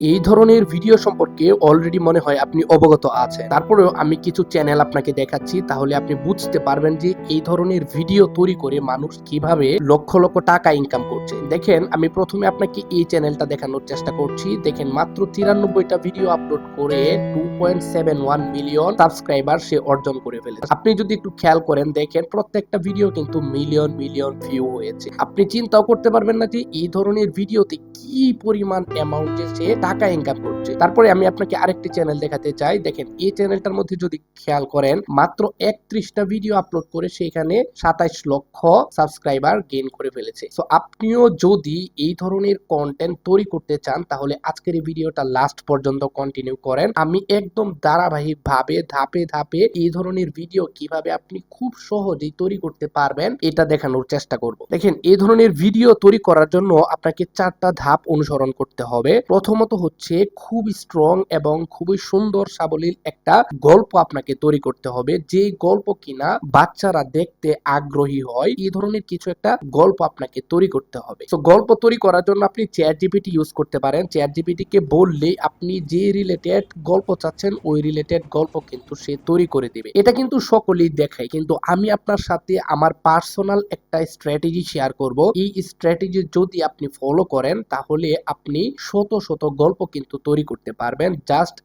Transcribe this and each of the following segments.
এই ধরনের ভিডিও সম্পর্কে অলরেডি মনে হয় আপনি অবগত আছেন। তারপরেও আমি কিছু চ্যানেল আপনাকে দেখাচ্ছি, তাহলে আপনি বুঝতে পারবেন যে এই ধরনের ভিডিও তৈরি করে মানুষ কীভাবে লক্ষ লক্ষ টাকা ইনকাম করছে। দেখেন, আমি প্রথমে আপনাকে এই চ্যানেলটা দেখানোর চেষ্টা করছি। দেখেন, মাত্র তিরানব্বইটা ভিডিও আপলোড করে two point seven one million subscriber সে অর্জন করে ফেলেছে। আপনি যদি একটু খেয়াল করেন, দেখেন, প্রত্যেকটা ভিডিও কিন্তু মিলিয়ন মিলিয়ন ভিউ হয়েছে। আপনি চিন্তাও করতে পারবেন না যে এই ধরনের ভিডিওতে কি পরিমাণ অ্যামাউন্টে সে টাকা ইনকাম করছে। তারপরে আমি আপনাকে আরেকটি চ্যানেল দেখাতে চাই। দেখেন, এই চ্যানেলটার মধ্যে যদি খেয়াল করেন, মাত্র একত্রিশটা ভিডিও আপলোড করে সেখানে সাতাইশ লক্ষ সাবস্ক্রাইবার গেইন করে ফেলেছে। সো আপনিও যদি এই ধরনের কন্টেন্ট তৈরি করতে চান, তাহলে আজকের এই ভিডিওটা লাস্ট পর্যন্ত কন্টিনিউ করেন। আমি একদম ধারাবাহিক ভাবে ধাপে ধাপে এই ধরনের ভিডিও কীভাবে আপনি খুব সহজেই তৈরি করতে পারবেন, এটা দেখানোর চেষ্টা করব। দেখেন, এই ধরনের ভিডিও তৈরি করার জন্য আপনাকে চারটা ধাপ অনুসরণ করতে হবে। প্রথমত হচ্ছে খুব স্ট্রং এবং খুবই সুন্দর সাবলীল একটা গল্প আপনাকে তৈরি করতে হবে। যে গল্প কিনা বাচ্চারা দেখতে আগ্রহী হয়, এই ধরনের কিছু একটা গল্প আপনাকে তৈরি করতে হবে। তো গল্প তৈরি করার জন্য আপনি চেয়ার জিপিটি ইউজ করতে পারেন। চেয়ার জিপিটি কে বললেই আপনি যে রিলেটেড গল্প চাচ্ছেন, ওই রিলেটেড গল্প কিন্তু সে তৈরি করে দিবে। এটা কিন্তু সকলেই দেখায়, কিন্তু আমি আপনার সাথে আমার পার্সোনাল একটা স্ট্র্যাটেজি শেয়ার করব। এই স্ট্র্যাটেজি যদি আপনি ফলো করেন, তাহলে আপনি শত শত গল্প কিন্তু তৈরি করতে পারবেন জাস্ট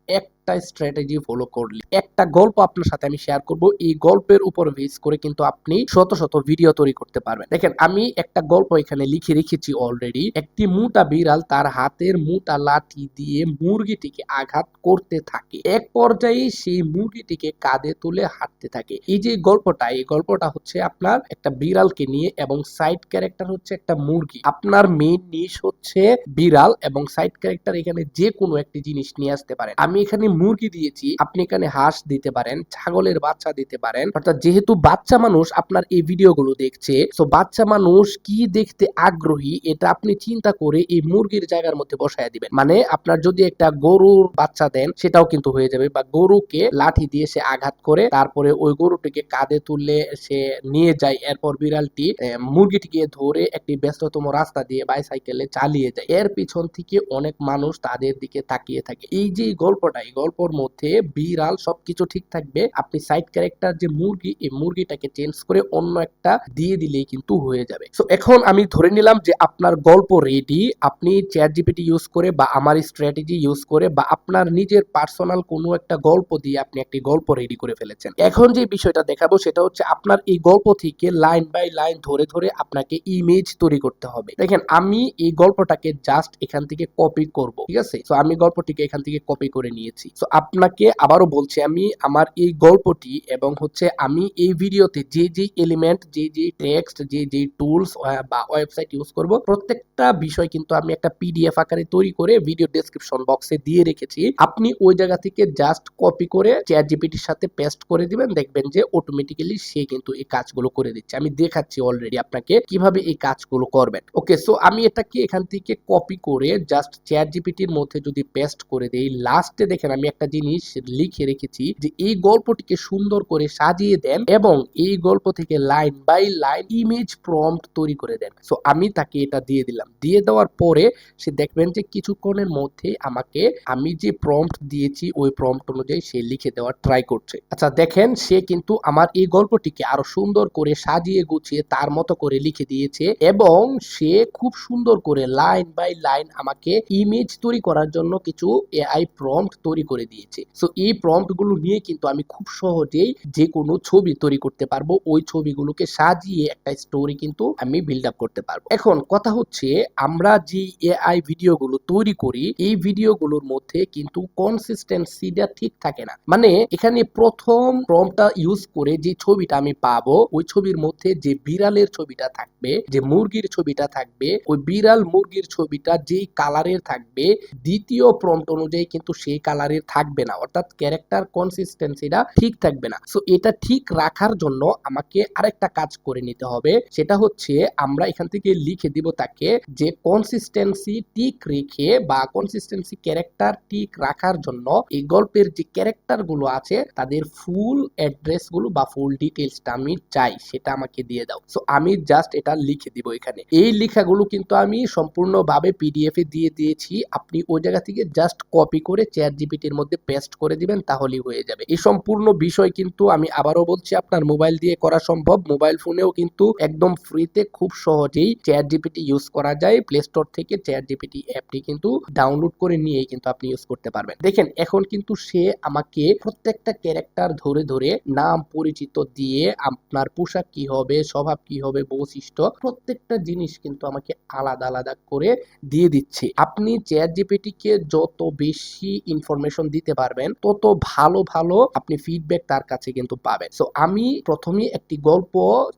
একটা স্ট্র্যাটেজি ফলো করলে একটা গল্প আপনার সাথে আমি শেয়ার করব। এই গল্পের উপর বেস করে কিন্তু আপনি শত শত ভিডিও তৈরি করতে পারবেন। দেখেন, আমি একটা গল্প এখানে লিখে রেখেছি অলরেডি একটি মোটা বিড়াল তার হাতের মোটা লাঠি দিয়ে মুরগিটিকে আঘাত করতে থাকে। এক পর্যায়ে সেই মুরগিটিকে কাঁধে তুলে হাঁটতে থাকে। এই যে গল্পটা, এই গল্পটা হচ্ছে আপনার একটা বিড়ালকে নিয়ে এবং সাইড ক্যারেক্টার হচ্ছে একটা মুরগি। আপনার মেইন নিশ হচ্ছে বিড়াল এবং সাইড ক্যারেক্টার এখানে যে কোনো একটি জিনিস নিয়ে আসতে পারেন। আমি এখানে মুরগি দিয়েছি, আপনি এখানে হাঁস দিতে পারেন, ছাগলের বাচ্চা দিতে পারেন। অর্থাৎ যেহেতু বাচ্চা মানুষ আপনার এই ভিডিওগুলো দেখছে তো বাচ্চা মানুষ কি দেখতে আগ্রহী, এটা আপনি চিন্তা করে এই মুরগির জায়গার মধ্যে বসায় দিবেন। মানে আপনার যদি একটা গরুর বাচ্চা দেন, সেটাও কিন্তু হয়ে যাবে। বা গরুকে লাঠি দিয়ে সে আঘাত করে, তারপরে ওই গরুটিকে কাঁধে তুললে সে নিয়ে যায়, এরপর বিড়ালটি মুরগিটিকে ধরে একটি ব্যস্ততম রাস্তা দিয়ে বাইসাইকেলে চালিয়ে যায়। এর পিছন থেকে অনেক মানুষ তাদের দিকে তাকিয়ে থাকে। এই যে গল্পটা, এই গল্পর মধ্যে বিড়াল সবকিছু ঠিক থাকবে, আপনি সাইড ক্যারেক্টার যে মুরগি, এই মুরগিটাকে চেঞ্জ করে অন্য একটা দিয়ে দিলেই কিন্তু হয়ে যাবে। সো এখন আমি ধরে নিলাম যে আপনার গল্প রেডি আপনি চ্যাট জিপিটি ইউজ করে বা আমার স্ট্র্যাটেজি ইউজ করে বা আপনার নিজের পার্সোনাল কোনো একটা গল্প দিয়ে আপনি একটি গল্প রেডি করে ফেলেছেন। এখন যে বিষয়টা দেখাবো সেটা হচ্ছে আপনার এই গল্প থেকে লাইন বাই লাইন ধরে ধরে আপনাকে ইমেজ তৈরি করতে হবে। দেখেন, আমি এই গল্পটাকে জাস্ট এখান থেকে কপি করব, ঠিক আছে? তো আমি গল্পটিকে এখান থেকে কপি করে নিয়েছি। তো আপনাকে আবারও বলছি, আমি আমার এই গল্পটি এবং হচ্ছে আমি এই ভিডিওতে যে যে এলিমেন্ট যে যে টেক্সট যে যে টুলস বা ওয়েবসাইট ইউজ করব, প্রত্যেকটা বিষয় কিন্তু আমি একটা পিডিএফ আকারে তৈরি করে ভিডিও ডেসক্রিপশন বক্সে দিয়ে রেখেছি। আপনি ওই জায়গা থেকে জাস্ট কপি করে চ্যাট জিপিটির সাথে পেস্ট করে দিবেন, দেখবেন যে অটোমেটিক্যালি সে কিন্তু এই কাজগুলো করে দিচ্ছে। আমি দেখাচ্ছি অলরেডি আপনাকে কীভাবে এই কাজগুলো করবেন। ওকে সো আমি এটাকে এখান থেকে কপি করে জাস্ট চ্যাট জিপিটির মধ্যে যদি পেস্ট করে দেই লাস্টে দেখেন আমি একটা জিনিস লিখে রেখেছি যে এই গল্পটিকে সুন্দর করে সাজিয়ে দেন এবং এই গল্প থেকে line by line image prompt তৈরি করে দেন। সো আমি তাকে এটা দিয়ে দিলাম। দিয়ে দেওয়ার পরে সে দেখবেন যে কিছুক্ষণের মধ্যে আমাকে আমি যে প্রম্পট দিয়েছি, ওই প্রম্পট অনুযায়ী সে লিখে দেওয়ার ট্রাই করছে। আচ্ছা দেখেন সে কিন্তু আমার এই গল্পটিকে আরও সুন্দর করে সাজিয়ে গুছিয়ে তার মতো করে লিখে দিয়েছে এবং সে খুব সুন্দর করে লাইন বাই লাইন আমাকে ইমেজ তৈরি করার জন্য কিছু এআই প্রম্পট তৈরি করে দিয়েছে। সো এই প্রম্পটগুলো নিয়ে কিন্তু আমি খুব সহজেই যে কোনো ছবি তৈরি করতে পারব। ওই ছবিগুলোকে সাজিয়ে একটা স্টোরি কিন্তু আমি বিল্ড আপ করতে পারব। এখন কথা হচ্ছে, আমরা যে এআই ভিডিওগুলো তৈরি করি, এই ভিডিওগুলোর মধ্যে কিন্তু কনসিস্টেন্সিটা ঠিক থাকে না। মানে এখানে প্রথম প্রম্পটটা ইউজ করে যে ছবিটা আমি পাবো, ওই ছবির মধ্যে যে বিড়ালের ছবিটা থাকবে, যে মুরগির ছবিটা থাকবে, ওই বিড়াল মুরগির ছবিটা যেই কালারের থাকবে, দ্বিতীয় প্রম্পট অনুযায়ী কিন্তু সেই কালারের ক্যারেক্টারের থাকবে না, অর্থাৎ ক্যারেক্টার কনসিস্টেন্সিটা ঠিক থাকবে না। সো এটা ঠিক রাখার জন্য আমাকে আরেকটা কাজ করে নিতে হবে, সেটা হচ্ছে আমরা এখান থেকে লিখে দিব তাকে যে কনসিস্টেন্সি ঠিক রেখে বা কনসিস্টেন্সি ক্যারেক্টার ঠিক রাখার জন্য এই গল্পের যে ক্যারেক্টারগুলো আছে, তাদের ফুল অ্যাড্রেসগুলো বা ফুল ডিটেলসটা আমি চাই, সেটা আমাকে দিয়ে দাও। সো আমি জাস্ট এটা লিখে দিব এখানে। এই লেখাগুলো কিন্তু আমি সম্পূর্ণভাবে পিডিএফ এ দিয়ে দিয়েছি। আপনি ওই জায়গা থেকে জাস্ট কপি করে চ্যাট জিপিটির মধ্যে পেস্ট করে দিবেন, তাহলেই হয়ে যাবে। এই সম্পূর্ণ বিষয় কিন্তু আমি আবারও বলছি, আপনার মোবাইল দিয়ে করা সম্ভব। মোবাইল ফোনেও কিন্তু একদম ফ্রিতে খুব সহজেই চ্যাট জিপিটি ইউজ করা যায়। প্লে স্টোর থেকে চ্যাট জিপিটি অ্যাপটি কিন্তু ডাউনলোড করে নিয়েই কিন্তু আপনি ইউজ করতে পারবেন। দেখেন, এখন কিন্তু সে আমাকে প্রত্যেকটা ক্যারেক্টার ধরে ধরে নাম, পরিচিত দিয়ে আপনার পোশাক কি হবে, স্বভাব কি হবে, বৈশিষ্ট্য, প্রত্যেকটা জিনিস কিন্তু আমাকে আলাদা আলাদা করে দিয়ে দিচ্ছে। আপনি চ্যাট জিপিটি কে যত বেশি ইনফরমেশন দিতে পারবেন, তত ভালো ভালো আপনি ফিডব্যাক তার কাছে কিন্তু পাবেন। সো আমি প্রথমে একটি গল্প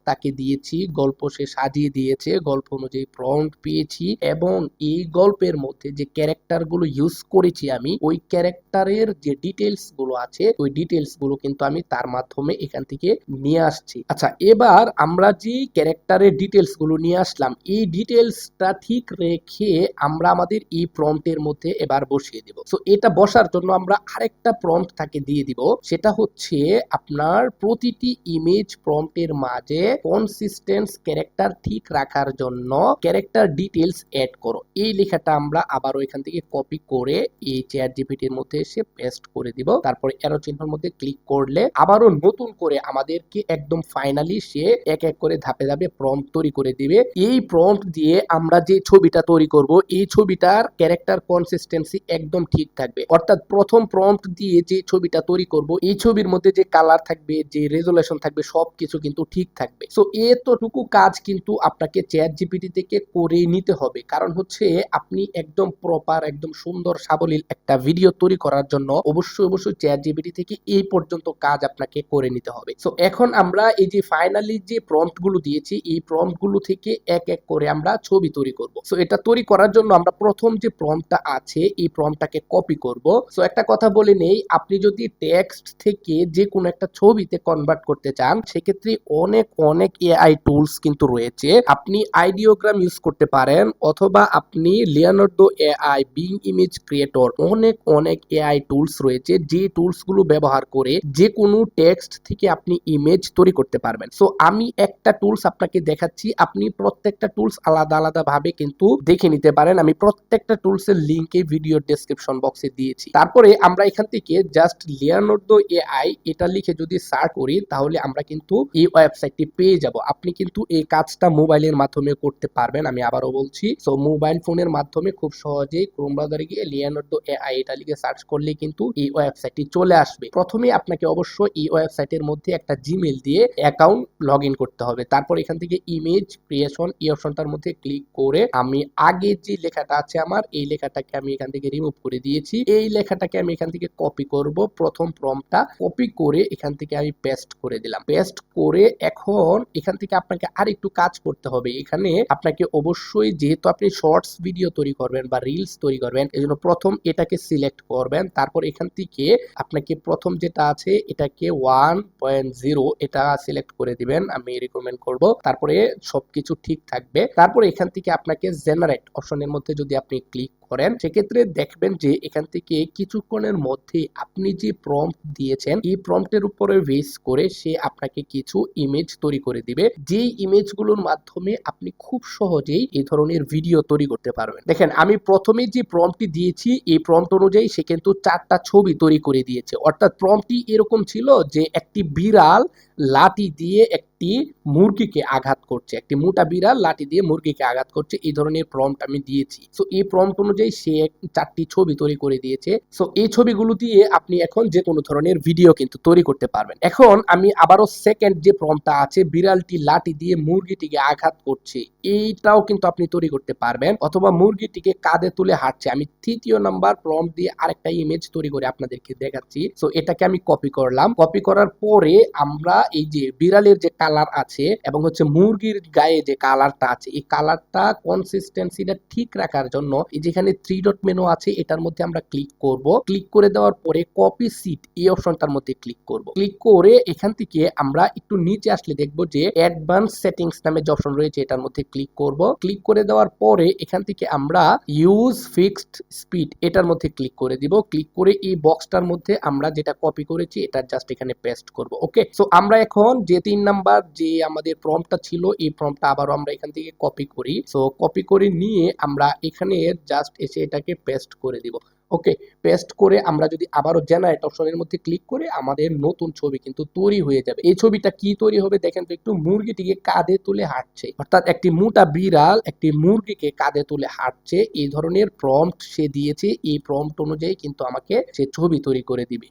তাকে দিয়েছি, গল্প সে সাজিয়ে দিয়েছে, গল্প অনুযায়ী প্রম্পট পেয়েছি এবং এই গল্পের মধ্যে যে ক্যারেক্টারগুলো ইউজ করেছি আমি, ওই ক্যারেক্টারের যে ডিটেলসগুলো আছে, ওই ডিটেলসগুলো কিন্তু আমি তার মাধ্যমে এখান থেকে নিয়ে আসছি। আচ্ছা এবার আমরা যে ক্যারেক্টারের ডিটেলসগুলো নিয়ে আসলাম, এই ডিটেলসটা ঠিক রেখে আমরা আমাদের এই প্রম্পটের মধ্যে এবার বসিয়ে দিব। সো এটা বসার জন্য আমরা আরেকটা প্রম্পট তাকে দিয়ে দিব। সেটা হচ্ছে আপনার প্রতিটি ইমেজ প্রম্পটের মাঝে কনসিস্টেন্স ক্যারেক্টার ঠিক রাখার জন্য ক্যারেক্টার ডিটেলস অ্যাড করো। এই লেখাটা আমরা আবারও এখান থেকে কপি করে এই চ্যাট জিপিটির মধ্যে এসে পেস্ট করে দিব। তারপরে এরো চিহ্নের মধ্যে ক্লিক করলে আবারও নতুন করে আমাদেরকে একদম ফাইনালি সে এক এক করে ধাপে ধাপে প্রম্পট তৈরি করে দিবে। এই প্রম্পট দিয়ে আমরা যে ছবিটা তৈরি করব, এই ছবিটার ক্যারেক্টার কনসিস্টেন্সি একদম ঠিক থাকবে। অর্থাৎ প্রথম প্রম্পট দিয়ে যে ছবিটা তৈরি করব, এই ছবির মধ্যে যে কালার থাকবে, যে রেজুলেশন থাকবে, সবকিছু কিন্তু ঠিক থাকবে। সো এতটুকু কাজ কিন্তু আপনাকে চ্যাট জিপিটি থেকে করে নিতে হবে। কারণ হচ্ছে, আপনি একদম প্রপার একদম সুন্দর, সাবলীল একটা ভিডিও তৈরি করার জন্য অবশ্যই অবশ্যই চ্যাট জিপিটি থেকে এই পর্যন্ত কাজ আপনাকে করে নিতে হবে। সো এখন আমরা এই যে ফাইনালি যে প্রম্পটগুলো দিয়েছি, এই প্রম্পটগুলো থেকে এক এক করে আমরা ছবি তৈরি করব। সো এটা তৈরি করার জন্য আমরা প্রথম যে প্রম্পটটা আছে, এই প্রম্পটটাকে কপি করব। সো একটা কথা বলে নেই, আপনি যদি টেক্সট থেকে যে কোনো একটা ছবিতে কনভার্ট করতে চান, সেক্ষেত্রে অনেক অনেক এআই টুলস কিন্তু রয়েছে। আপনি আইডিওগ্রাম ইউজ করতে পারেন, অথবা আপনি Leonardo AI Bing image creator অনেক অনেক এআই টুলস রয়েছে, যে টুলসগুলো ব্যবহার করে যে কোনো টেক্সট থেকে আপনি ইমেজ তৈরি করতে পারবেন। সো আমি একটা টুলস আপনাকে দেখাচ্ছি, আপনি প্রত্যেকটা টুলস আলাদা আলাদা ভাবে কিন্তু দেখে নিতে পারেন। আমি প্রত্যেকটা টুলস এর লিংকে ভিডিও ডেসক্রিপশন বক্সে দিয়েছি। তারপরে আমরা এখান থেকে জাস্ট লিওনার্দো এআই এটা লিখে যদি সার্চ করি, তাহলে আমরা কিন্তু এই ওয়েবসাইটটি পেয়ে যাব। আপনি কিন্তু এই কাজটা মোবাইলের মাধ্যমে করতে পারবেন, আমি আবারও বলছি। সো মোবাইল ফোনের মাধ্যমে খুব সহজেই ক্রোম ব্রাউজারে গিয়ে লিওনার্দো এআই এটা লিখে সার্চ করলে কিন্তু এই ওয়েবসাইটটি চলে আসবে। প্রথমে আপনাকে অবশ্যই এই ওয়েবসাইটের মধ্যে একটা জিমেল দিয়ে অ্যাকাউন্ট লগ করতে হবে। তারপর এখান থেকে ইমেজ ক্রিয়েশন এই অপশনটার মধ্যে ক্লিক করে আমি আগে যে লেখাটা আছে আমার, এই লেখাটাকে আমি এখান থেকে রিমুভ করে দিয়েছি। এই লেখাটাকে আমি এখান থেকে কপি করব। প্রথম প্রমটা কপি করে এখান থেকে আমি পেস্ট করে দিলাম। পেস্ট করে এখন এখান থেকে আপনাকে আর একটু কাজ করতে হবে। এখানে আপনাকে অবশ্যই যেহেতু আপনি শর্টস ভিডিও তৈরি করবেন বা রিলস তৈরি করবেন, এজন্য প্রথম এটাকে সিলেক্ট করবেন। তারপর এখান থেকে আপনাকে প্রথম যেটা আছে, এটাকে ওয়ান পয়েন্ট জিরো এটা সিলেক্ট করে দিবেন। আমি রিকমেন্ড করব। তারপরে সবকিছু ঠিক থাকবে। তারপরে এখান থেকে আপনাকে জেনারেট অপশনের মধ্যে যদি আপনি ক্লিক করেন, সেক্ষেত্রে দেখবেন যে এখান থেকে কিছুক্ষণের মধ্যে আপনি যে প্রম্পট দিয়েছেন, এই প্রম্পটের উপরে বেস করে সে আপনাকে কিছু ইমেজ তৈরি করে দিবে। যেই ইমেজগুলোর মাধ্যমে আপনি খুব সহজেই এই ধরনের ভিডিও তৈরি করতে পারবেন। দেখেন, আমি প্রথমে যে প্রম্পটটি দিয়েছি, এই প্রম্পট অনুযায়ী সে কিন্তু চারটা ছবি তৈরি করে দিয়েছে। অর্থাৎ প্রম্পটটি এরকম ছিল যে একটি বিড়াল লাঠি দিয়ে একটি মুরগিকে আঘাত করছে। একটি মোটা বিড়াল লাঠি দিয়ে মুরগিকে আঘাত করছে। এই ধরনের প্রম্পট আমি দিয়েছি। সো এই প্রম্পট অনুযায়ী সে চারটি ছবি তৈরি করে দিয়েছে। সো এই ছবিগুলো দিয়ে আপনি এখন যে কোনো ধরনের ভিডিও কিন্তু তৈরি করতে পারবেন। এখন আমি আবারও সেকেন্ড যে প্রম্পটটা আছে, বিড়ালটি লাঠি দিয়ে মুরগিটিকে আঘাত করছে, এইটাও কিন্তু আপনি তৈরি করতে পারবেন। অথবা মুরগিটিকে কাঁধে তুলে হাঁটছে। আমি তৃতীয় নাম্বার প্রম্পট দিয়ে আরেকটা ইমেজ তৈরি করে আপনাদেরকে দেখাচ্ছি। সো এটাকে আমি কপি করলাম। কপি করার পরে আমরা এই যে বিড়ালের যে কালার আছে এবং হচ্ছে মুরগির গায়ে যে কালারটা আছে, এই কালারটা কনসিস্টেন্সিটা ঠিক রাখার জন্য এই যেখানে থ্রি ডট মেনু আছে, এটার মধ্যে আমরা ক্লিক করব। ক্লিক করে দেওয়ার পরে কপি সিট এই অপশনটার মধ্যে ক্লিক করব। ক্লিক করে এখান থেকে আমরা একটু নিচে আসলে দেখব যে অ্যাডভান্স সেটিংস নামে যে অপশন রয়েছে, এটার মধ্যে ক্লিক করব। ক্লিক করে দেওয়ার পরে এখান থেকে আমরা ইউজ ফিক্সড স্পিড এটার মধ্যে ক্লিক করে দিব। ক্লিক করে এই বক্সটার মধ্যে আমরা যেটা কপি করেছি, এটা জাস্ট এখানে পেস্ট করব। ওকে সো আমরা এখন যে তিন নাম্বার যে আমাদের ফর্মটা ছিল, এই ফর্মটা আবারও আমরা এখান থেকে কপি করি। সো কপি করে নিয়ে আমরা এখানে জাস্ট এসে এটাকে পেস্ট করে দিব। ওকে পেস্ট করে আমরা যদি আবারও জেনারেট অপশনের মধ্যে ক্লিক করে আমাদের নতুন ছবি কিন্তু তৈরি হয়ে যাবে। এই ছবিটা কি তৈরি হবে দেখেন তো, একটু মুরগিটিকে কাঁধে তুলে হাঁটছে। অর্থাৎ একটি মোটা বিড়াল একটি মুরগিকে কাঁধে তুলে হাঁটছে। এই ধরনের প্রম্পট সে দিয়েছে। এই প্রম্পট অনুযায়ী কিন্তু আমাকে সে ছবি তৈরি করে দিবে।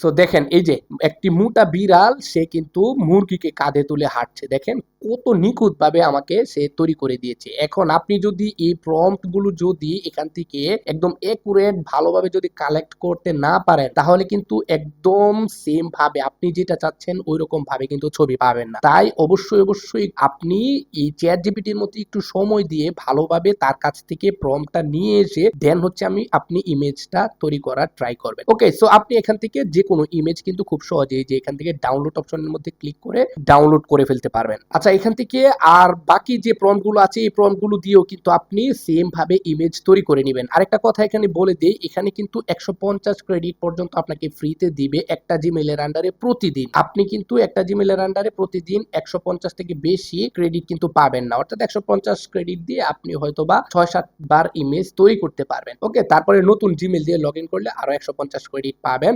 সো দেখেন, এই যে একটি মোটা বিড়াল, সে কিন্তু মুরগিকে কাঁধে তুলে হাঁটছে। দেখেন কত নিখুঁত ভাবে আমাকে সে তৈরি করে দিয়েছে। এখন আপনি যদি এই প্রম্পটগুলো যদি এখান থেকে একদম একুরেট ভালোভাবে যদি কালেক্ট করতে না পারেন, তাহলে কিন্তু একদম সেম ভাবে আপনি যেটা চাচ্ছেন ওই রকম ভাবে কিন্তু ছবি পাবেন না। তাই অবশ্যই অবশ্যই আপনি এই চ্যাট জিপিটির মধ্যে একটু সময় দিয়ে ভালোভাবে তার কাছ থেকে প্রম্পটটা নিয়ে এসে দেন হচ্ছে আমি, আপনি ইমেজটা তৈরি করার ট্রাই করবেন। ওকে সো আপনি এখান থেকে যে কোনো ইমেজ কিন্তু খুব সহজেই যে এখান থেকে ডাউনলোড অপশনের মধ্যে ক্লিক করে ডাউনলোড করে ফেলতে পারবেন। আচ্ছা এখান থেকে আর বাকি যে প্রম্পটগুলো আছে, এই প্রম্পটগুলো দিয়েও কিন্তু আপনি সেম ভাবে ইমেজ তৈরি করে নেবেন। আরেকটা কথা এখানে বলে দেই, এখানে কিন্তু একশো পঞ্চাশ ক্রেডিট পর্যন্ত আপনাকে ফ্রিতে দিবে একটা জিমেলের আন্ডারে প্রতিদিন। আপনি কিন্তু একটা জিমেলের আন্ডারে প্রতিদিন একশো পঞ্চাশ থেকে বেশি ক্রেডিট কিন্তু পাবেন না। অর্থাৎ একশো পঞ্চাশ ক্রেডিট দিয়ে আপনি হয়তো বা ছয় সাত বার ইমেজ তৈরি করতে পারবেন। ওকে, তারপরে নতুন জিমেল দিয়ে লগ ইন করলে আরও একশো পঞ্চাশ ক্রেডিট পাবেন।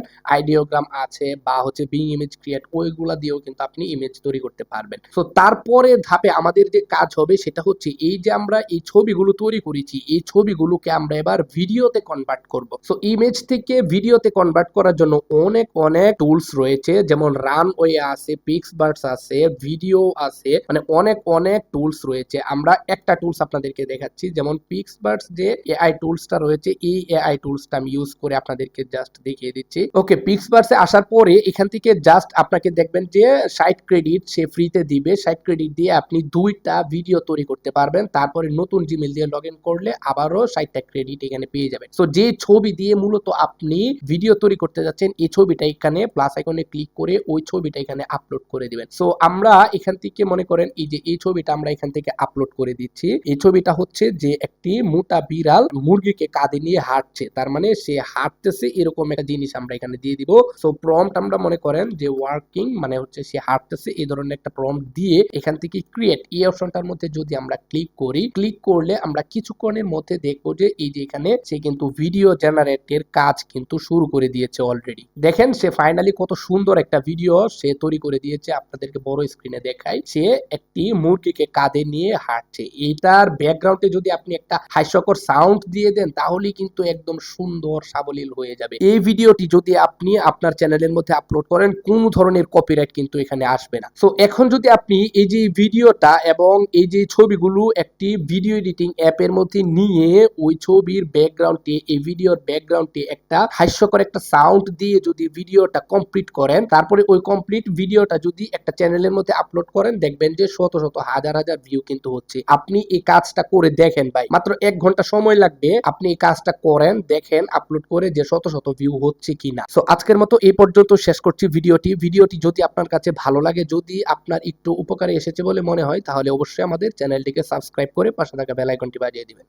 আইডিওগ্রাম আছে বা হচ্ছে বিং ইমেজ ক্রিয়েট ওইগুলা দিয়েও কিন্তু আপনি ইমেজ তৈরি করতে পারবেন। তো তারপরে ধাপে আমাদের যে কাজ হবে সেটা হচ্ছে এই যে আমরা এই ছবিগুলো তৈরি করেছি, এই ছবিগুলোকে আমরা এবার ভিডিওতে কনভার্ট করব। সো ইমেজ থেকে ভিডিওতে কনভার্ট করার জন্য অনেক অনেক টুলস রয়েছে, যেমন রান ওয়ে আছে পিক্সবার্ডস আছে ভিডিও আছে মানে অনেক অনেক টুলস রয়েছে। আমরা একটা টুলস আপনাদেরকে দেখাচ্ছি, যেমন পিক্স পিক্সবার্ডস যে এআই টুলসটা রয়েছে, এই এআই টুলসটা আমি ইউজ করে আপনাদেরকে জাস্ট দেখিয়ে দিচ্ছি। ওকে পিক্সবার্ডসে আসার পরে এখান থেকে জাস্ট আপনাকে দেখবেন যে ষাট ক্রেডিট সে ফ্রিতে দিবে। ষাট ক্রেডিট দিয়ে আপনি দুইটা ভিডিও তৈরি করতে পারবেন। তারপরে নতুন জিমেল দিয়ে লগ ইন করলে আবারও ষাটটা ক্রেডিট এখানে পেয়ে যাবেন। সো যে ছবি দিয়ে মূলত আপনি ভিডিও তৈরি করতে যাচ্ছেন, এই ছবিটা এখানে প্লাস আইকনে ক্লিক করে ওই ছবিটা এখানে আপলোড করে দিবেন। সো আমরা এখান থেকে মনে করেন এই যে এই ছবিটা আমরা এখান থেকে আপলোড করে দিচ্ছি। এই ছবিটা হচ্ছে যে একটি মোটা বিড়াল মুরগিকে কাঁধে নিয়ে হাঁটছে। তার মানে সে হাঁটতেছে, এরকম একটা জিনিস আমরা এখানে দিয়ে দিব। সো প্রম্পট আমরা মনে করেন যে ওয়ার্কিং মানে হচ্ছে সে হাঁটতেছে, এই ধরনের একটা প্রম্পট দিয়ে এখান থেকে ক্রিয়েট এই অপশনটার মধ্যে যদি আমরা ক্লিক করি ক্লিক করলে আমরা কিছুক্ষণের মধ্যে দেখব যে এই যে এখানে সে কিন্তু ভিডিও জেনারেটের কাজ কিন্তু শুরু করে দিয়েছে অলরেডি দেখেন সে ফাইনালি কত সুন্দর একটা ভিডিও সে তৈরি করে দিয়েছে। আপনাদেরকে বড় স্ক্রিনে দেখাই। সে একটি মুরগিকে কাঁধে নিয়ে হাঁটছে। এটার ব্যাকগ্রাউন্ডে যদি আপনি একটা হাস্যকর সাউন্ড দিয়ে দেন, তাহলেই কিন্তু একদম সুন্দর, সাবলীল হয়ে যাবে। এই ভিডিওটি যদি আপনি আপনার চ্যানেলের মধ্যে আপলোড করেন, কোন ধরনের কপিরাইট কিন্তু এখানে আসবে না। সো এখন যদি আপনি এই যে ভিডিওটা এবং এই যে ছবিগুলো একটি ভিডিও এডিটিং অ্যাপের মধ্যে নিয়ে ওই ছবির ব্যাকগ্রাউন্ডে এই ভিডিওর ব্যাকগ্রাউন্ডে একটা হাস্যকর একটা সাউন্ড দিয়ে যদি ভিডিওটা কমপ্লিট করেন, তারপরে ওই কমপ্লিট ভিডিওটা যদি একটা চ্যানেলের মধ্যে আপলোড করেন, দেখবেন যে শত শত, হাজার হাজার ভিউ কিন্তু হচ্ছে। আপনি এই কাজটা করে দেখেন ভাই। মাত্র এক ঘণ্টা সময় লাগবে আপনি এই কাজটা করেন, দেখেন আপলোড করে যে শত শত ভিউ হচ্ছে কিনা। সো আজকের মতো এই পর্যন্ত শেষ করছি ভিডিওটি। ভিডিওটি যদি আপনার কাছে ভালো লাগে, যদি আপনার একটু উপকারে এসেছে বলে মনে হয়, তাহলে অবশ্যই আমাদের চ্যানেলটিকে সাবস্ক্রাইব করে পাশে থাকা বেলাইকনটি বাজিয়ে দিবেন।